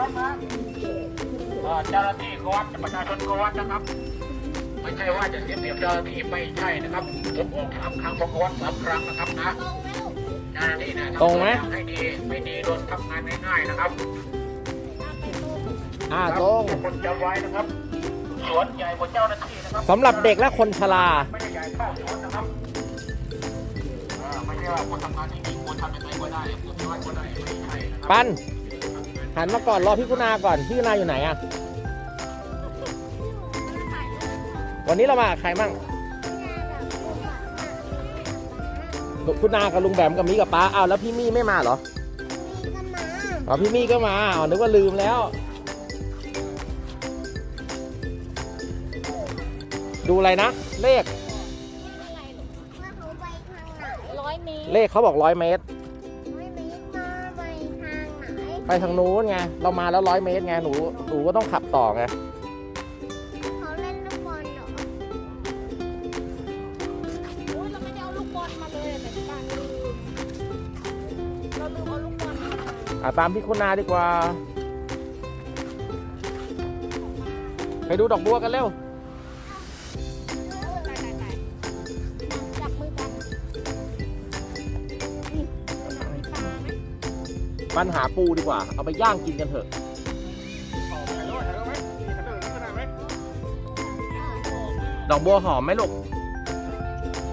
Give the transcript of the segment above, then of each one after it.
ครับนะเอ่อเจ้าหน้าที่ก็วัดประชาชนก็วัดนะครับ ไม่ใช่ว่าจะเสียเปรียบเจ้าหน้าที่ไม่ใช่นะครับผมออกสามครั้งผมก็วัดสามครั้งนะครับนะเจ้าหน้าที่เนี่ยตรงไหมทำให้ดีไม่ดีโดนทำงานง่ายๆนะครับอ่าครับตรงทุกคนจำไว้นะครับสวนใหญ่กว่าเจ้าหน้าที่นะครับสำหรับเด็กและคนชราไม่ได้ใหญ่เท่าสวนนะครับเอ่อไม่ใช่ว่าคนทำงานที่ดีควรทำยังไงก็ได้ควรทำอะไรก็ได้ไม่ใช่นะครัปัน หันมาก่อนรอพี่คุณาก่อนพี่คุณาอยู่ไหนอะวันนี้เรามากับใครมั่งคุณนากับลุงแบมกับมีกับป้าอ้าวแล้วพี่มี่ไม่มาเหรออ๋อพี่มี่ก็มาอ๋อนึกว่าลืมแล้ว ดูอะไรนะ เลขร้อยเมตรเลขเขาบอกร้อยเมตร ไหนไปทางนู้นไง เรามาแล้วร้อยเมตรไง หนู หนูก็ต้องขับต่อไง เขาเล่นลูกบอลเหรอโอ้ยเราไม่ได้เอาลูกบอลมาเลยแต่บางลืมเราลืมเอาลูกบอลมาอะตามพี่คุณนาดีกว่า ไปดูดอกบัวกันเร็ว ปัญหาปูดีกว่า เอาไปย่างกินกันเถอะดอกบัวหอมไหมลูก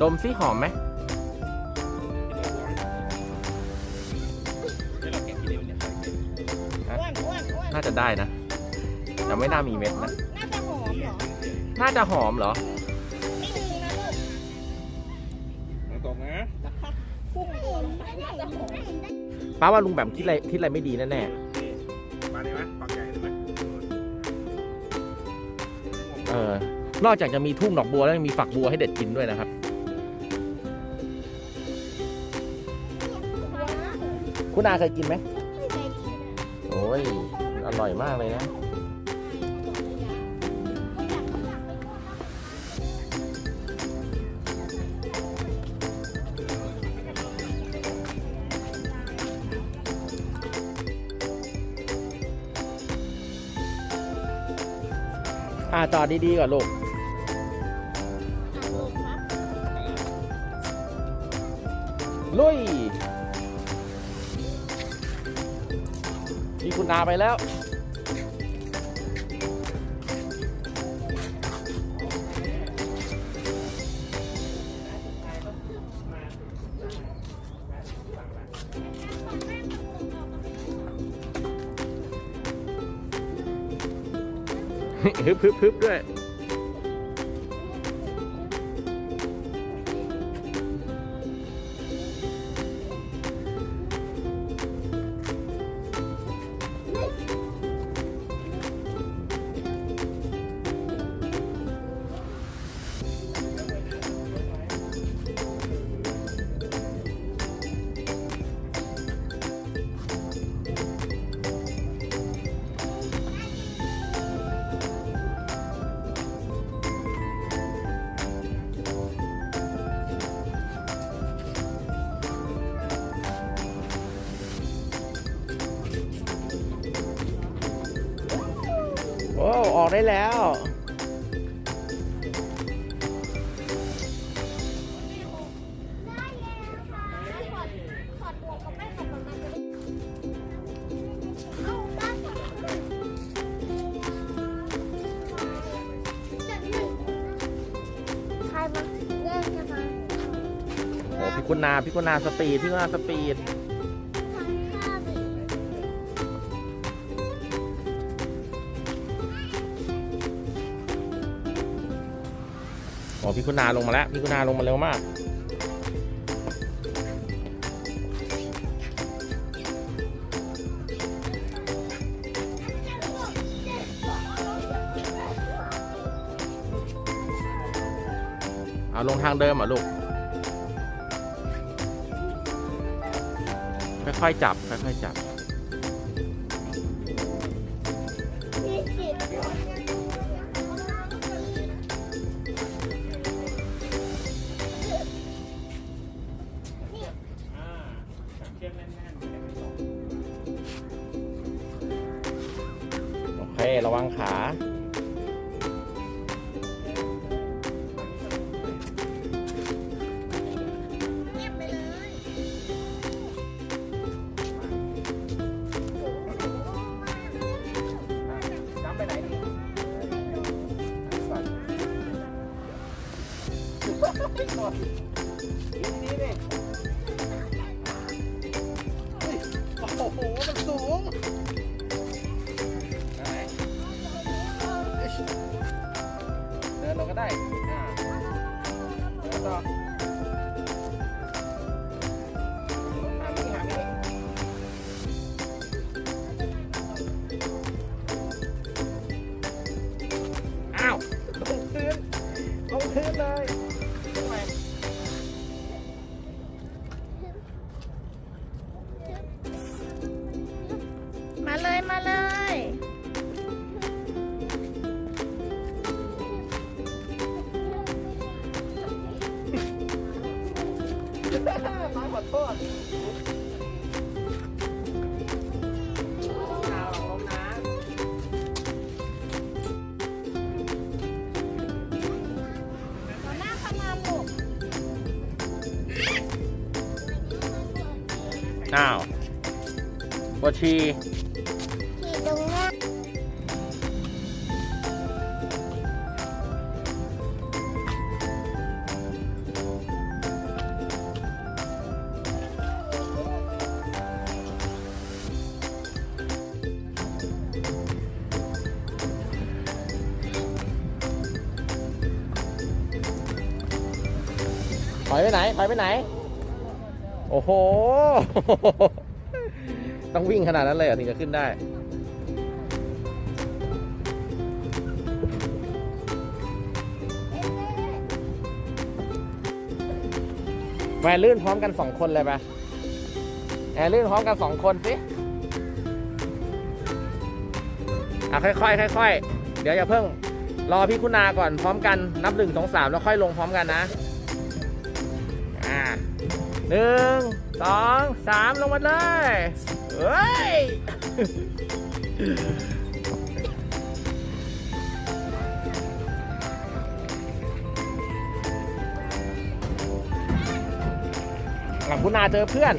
ดมซิหอมไหมอ้วนอ้วนอ้วนน่าจะได้นะ แต่ไม่น่ามีเม็ดนะ น่าจะหอมเหรอ น่าจะหอมเหรอ ป้าว่าลุงแบมคิดอะไรคิดอะไรไม่ดีแน่มาดีไหมปากใหญ่ได้ไหมๆเออ นอกจากจะมีทุ่งดอกบัวแล้วยังมีฝักบัวให้เด็ดกินด้วยนะครับ คุณอาเคยกินไหมโอ้ยอร่อยมากเลยนะ อ่าจอดดีๆก่อนลูกลุย มีคุณอาไปแล้ว ฮึบฮึบฮึบด้วย อ้ออกได้แล้ว ใครมาแย่งกันมา โอ้พี่คุณนาพี่คุณนาสปีดพี่คุณนาสปีด อพี่คุณนาลงมาแล้วพี่คุณนาลงมาเร็วมากเอาลงทางเดิมเหรอลูก ค่อยๆจับ ค่อยๆจับ นี่ ปวดชีขี่ตรงหน้าถอยไปไหนถอยไปไหน โอ้โห ต้องวิ่งขนาดนั้นเลยเหรอถึงจะขึ้นได้แหวนลื่นพร้อมกันสองคนเลยปะแอร์ลื่นพร้อมกันสองคนสิอะค่อยๆค่อยๆเดี๋ยวอย่าเพิ่ง รอพี่คุณาก่อนพร้อมกันนับหนึ่งสองสามแล้วค่อยลงพร้อมกันนะอ่าหนึ่งสองสามลงมาเลย เฮ้ยหลังคุณาเจอเพื่อน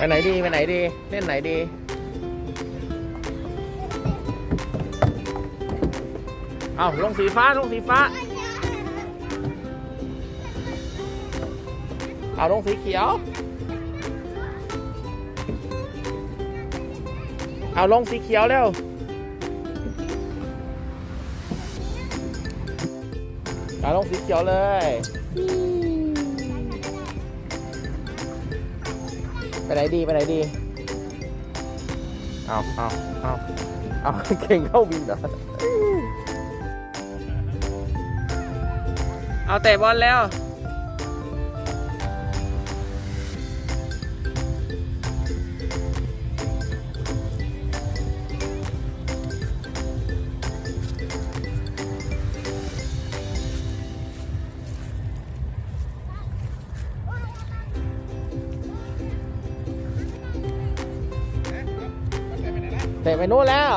ไปไหนดีไปไหนดี เล่นไหนดี เอาลงสีฟ้าลงสีฟ้า เอาลงสีเขียว เอาลงสีเขียวเร็วเอาลงสีเขียวเลย ไปไหนดีไปไหนดี เอาเอาเอาเอาเก่งเข้าวินเหรอ เอาเตะบอลแล้วะไปนู้นแล้ว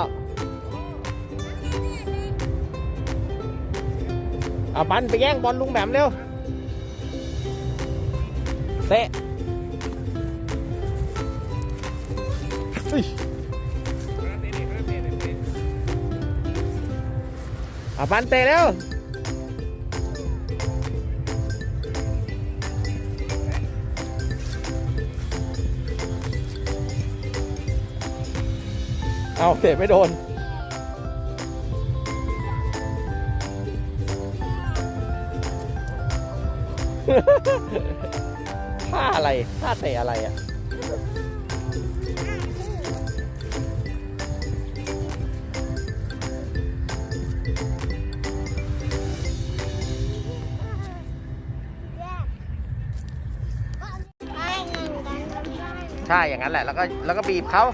เอาปันไปแย่งบอลลุงแหม่มเร็วเตะเฮ้ยเอาปันเตะเร็ว เอาเตะไม่โดน ท่าอะไร ท่าเตะอะไรอะไปงานกันกันได้ใช่ช่ อย่างนั้นแหละ แล้วก็ แล้วก็บีบเขา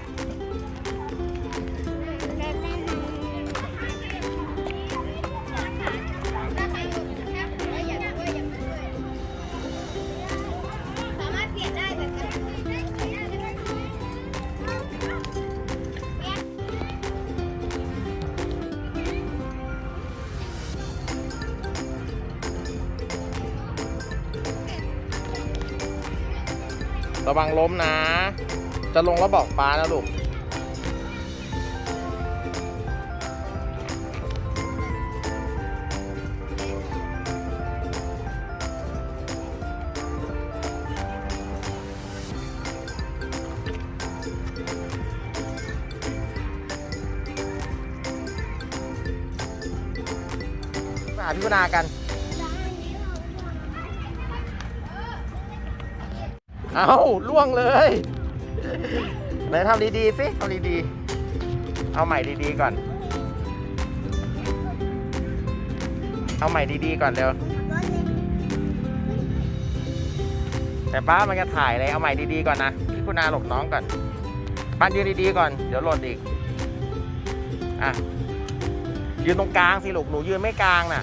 ระวังล้มนะ จะลงแล้วบอกป้านะลูกมาหาพี่กุณากัน เอาล่วงเลยไหนทำดีๆสิทำดีๆ เอาใหม่ดีๆก่อน เอาใหม่ดีๆก่อนเร็วแต่ป้ามันจะถ่ายเลยเอาใหม่ดีๆก่อนนะพี่คุณอาหลบน้องก่อนป้านยืนดีๆก่อน เดี๋ยวหล่นอีก อะ ยืนตรงกลางสิลูกหนูยืนไม่กลางน่ะ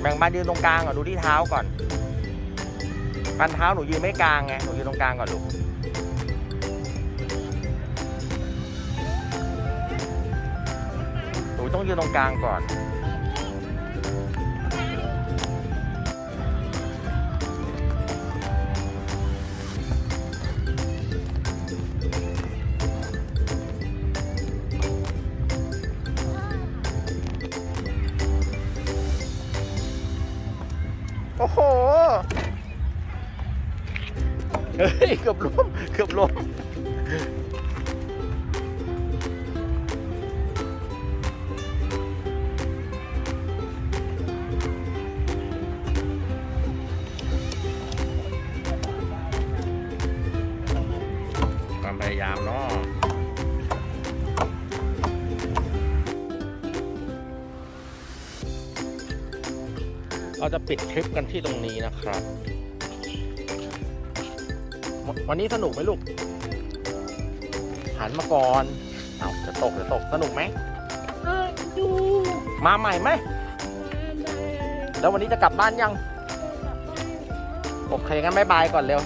แบ่งบานยืนตรงกลางก่อนดูที่เท้าก่อน ปันเท้าหนูยืนไม่กลางไง หนูยืนตรงกลางก่อนลูก หนูต้องยืนตรงกลางก่อน เกือบล้มเกือบล้มความพยายามเนาะเราจะปิดคลิปกันที่ตรงนี้นะครับ วันนี้สนุกไหมลูก หันมาก่อน เอาจะตกจะตกสนุกไหมเออดูมาใหม่ไหม แล้ววันนี้จะกลับบ้านยัง โอเคงั้นบายบายก่อนเร็ว